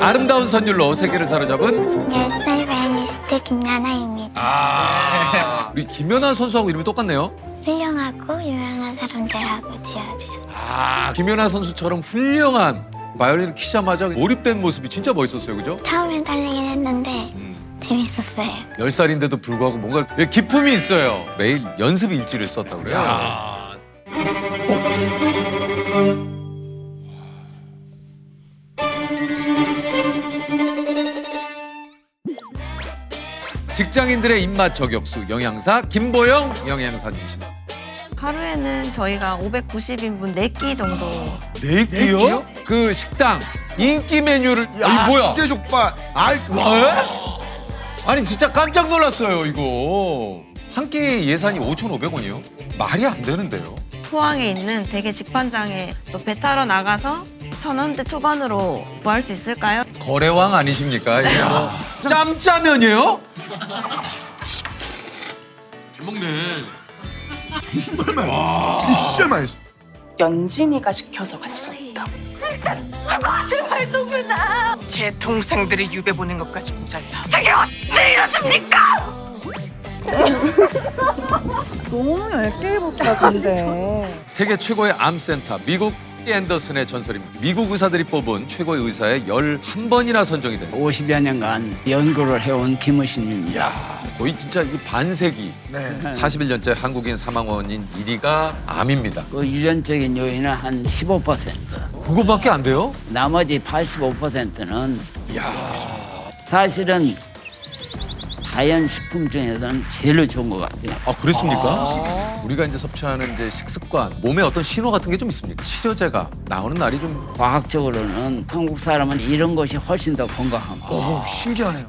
아름다운 선율로 세계를 사로잡은 10살 바이니스트 김나나입니다. 아 우리 김연아 선수하고 이름이 똑같네요. 훌륭하고 유명한 사람들하고 지어주셨어요. 아 김연아 선수처럼 훌륭한 바이올린을 키자마자 몰입된 모습이 진짜 멋있었어요, 그죠? 처음엔 떨리긴 했는데 재밌었어요. 열 살인데도 불구하고 뭔가 기품이 있어요. 매일 연습 일지를 썼다고 그래요. 직장인들의 입맛 저격수 영양사 김보영 영양사님이십니다. 하루에는 저희가 590인분 4끼 정도 네 끼요? 그 식당 인기 메뉴를 야, 이 뭐야? 수제 족발. 알, 와. 에? 아니 진짜 깜짝 놀랐어요 이거 한 끼 예산이 5,500원이요? 말이 안 되는데요. 포항에 있는 대게 직판장에 또 배 타러 나가서 천 원대 초반으로 구할 수 있을까요? 거래왕 아니십니까? 뭐 짬짜면이에요? 잘 먹네. 정말 맛있어. 진짜 맛있어. 연진이가 시켜서 갔었다. 진짜 저거 말도구나. 제 동생들이 유배 보낸 것까지 모자라. 저게 어째 이러십니까? 너무 얇게 입었다던데. 세계 최고의 암센터 미국 앤더슨의 전설입니다. 미국 의사들이 뽑은 최고의 의사에 11번이나 선정이 된 50여 년간 연구를 해온 김의신입니다. 야, 거의 진짜 이 반세기 네. 41년째 한국인 사망 원인 1위가 암입니다. 그 유전적인 요인은 한 15%. 그거밖에 안 돼요? 나머지 85%는 사실은 자연 식품 중에서는 제일 좋은 것 같아요. 아 그렇습니까? 우리가 이제 섭취하는 이제 식습관, 몸에 어떤 신호 같은 게 좀 있습니까? 치료제가 나오는 날이 좀 과학적으로는 한국 사람은 이런 것이 훨씬 더 건강합니다. 오, 신기하네요.